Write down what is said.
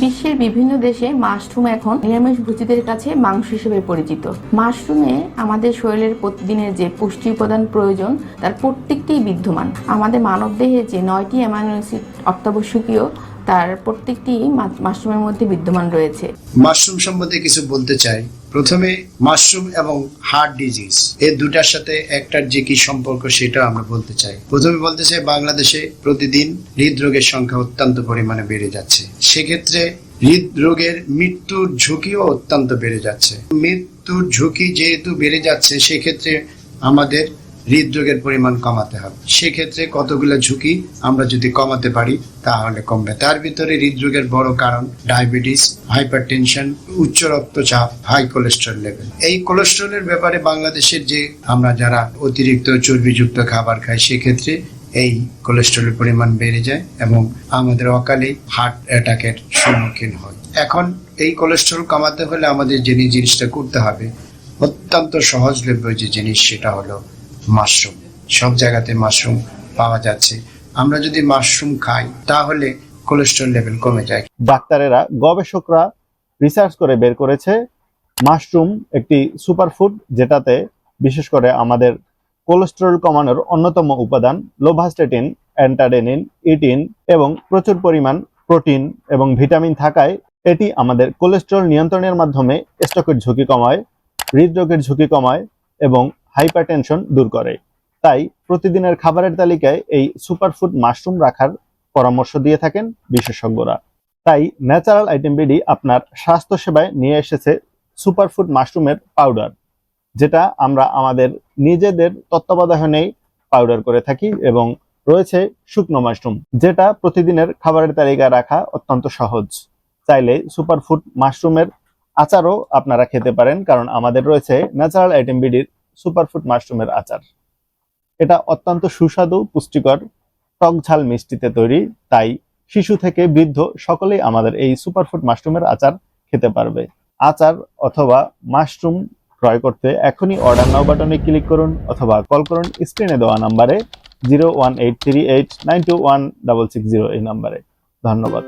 বিশ্বের বিভিন্ন দেশে মাশরুম এখন নিরামিষ ভোজীদের কাছে মাংস হিসেবে পরিচিত। মাশরুমে আমাদের শরীরের প্রতিদিনের যে পুষ্টি উপাদান প্রয়োজন, তার প্রত্যেকটি বিদ্যমান। আমাদের মানবদেহে যে নয়টি অ্যামাইনো অ্যাসিড অত্যাবশ্যকীয় তার প্রত্যেকটি মাশরুমের মধ্যে বিদ্যমান রয়েছে। মাশরুম সম্বন্ধে কিছু বলতে চাই। প্রথমে, মাশরুম এবং হার্ট ডিজিজ এই দুটার সাথে একটার যে কি সম্পর্ক সেটা আমরা বলতে চাই। প্রথমে বলতে চাই, বাংলাদেশে প্রতিদিন হৃদরোগের সংখ্যা অত্যন্ত পরিমাণে বেড়ে যাচ্ছে। সেক্ষেত্রে হৃদরোগের মৃত্যুর ঝুঁকিও অত্যন্ত বেড়ে যাচ্ছে। মৃত্যুর ঝুঁকি যেহেতু বেড়ে যাচ্ছে, সেক্ষেত্রে আমাদের হৃদরোগের পরিমাণ কমাতে হবে। সেক্ষেত্রে কতগুলো ঝুঁকি আমরা যদি কমাতে পারি, তাহলে কমবে। তার ভিতরে হৃদরোগের বড় কারণ ডায়াবেটিস, হাইপারটেনশন, উচ্চ রক্তচাপ, হাই কোলেস্ট্রল লেভেল। এই কোলেস্ট্রলের ব্যাপারে বাংলাদেশের যে আমরা যারা অতিরিক্ত চর্বিযুক্ত খাবার খাই, সেক্ষেত্রে এই কোলেস্ট্রলের পরিমাণ বেড়ে যায় এবং আমাদের অকালে হার্ট অ্যাটাকের সম্মুখীন হয়। এখন এই কোলেস্ট্রল কমাতে হলে আমাদের যে জিনিসটা করতে হবে, অত্যন্ত সহজলভ্য যে জিনিস সেটা হলো মাশরুম। সব জায়গাতে মাশরুম পাওয়া যাচ্ছে। আমরা যদি মাশরুম খাই, তাহলে কোলেস্ট্রল লেভেল কমে যায়। ডাক্তারেরা, গবেষকরা রিসার্চ করে বের করেছে, মাশরুম একটি সুপারফুড যেটাতে বিশেষ করে আমাদের কোলেস্টেরল কমানোর অন্যতম উপাদান লোভাস্টেটিন অ্যান্টাডেনিন ইটিন এবং প্রচুর পরিমাণ প্রোটিন এবং ভিটামিন থাকায় এটি আমাদের কোলেস্টেরল নিয়ন্ত্রণের মাধ্যমে স্ট্রোকের ঝুঁকি কমায়, হৃদরোগের ঝুঁকি কমায় এবং হাইপারটেনশন দূর করে। তাই প্রতিদিনের খাবারের তালিকায় এই সুপারফুড মাশরুম রাখার পরামর্শ দিয়ে থাকেন বিশেষজ্ঞরা। তাই ন্যাচারাল আইটেম বিডি আপনার স্বাস্থ্য সেবায় নিয়ে এসেছে সুপারফুড মাশরুমের পাউডার, যেটা আমরা আমাদের নিজেদের তত্ত্বাবধানেই পাউডার করে থাকি এবং রয়েছে শুকনো মাশরুম, যেটা প্রতিদিনের খাবারের তালিকায় রাখা অত্যন্ত সহজ। চাইলে সুপারফুড মাশরুমের আচারও আপনারা খেতে পারেন, কারণ আমাদের রয়েছে ন্যাচারাল আইটেম বিডির সুপারফুড মাশরুমের আচার। এটা অত্যন্ত সুস্বাদু, পুষ্টিকর, টক ঝাল মিষ্টিতে তৈরি, তাই শিশু থেকে বৃদ্ধ সকলেই আমাদের এই সুপারফুড মাশরুমের আচার খেতে পারবে। আচার অথবা মাশরুম ক্রয় করতে এখনই অর্ডার নাও বাটনে ক্লিক করুন অথবা কল করুন স্ক্রিনে দেওয়া নাম্বারে zero one eight three eight nine two one double six zero এই নাম্বারে। ধন্যবাদ।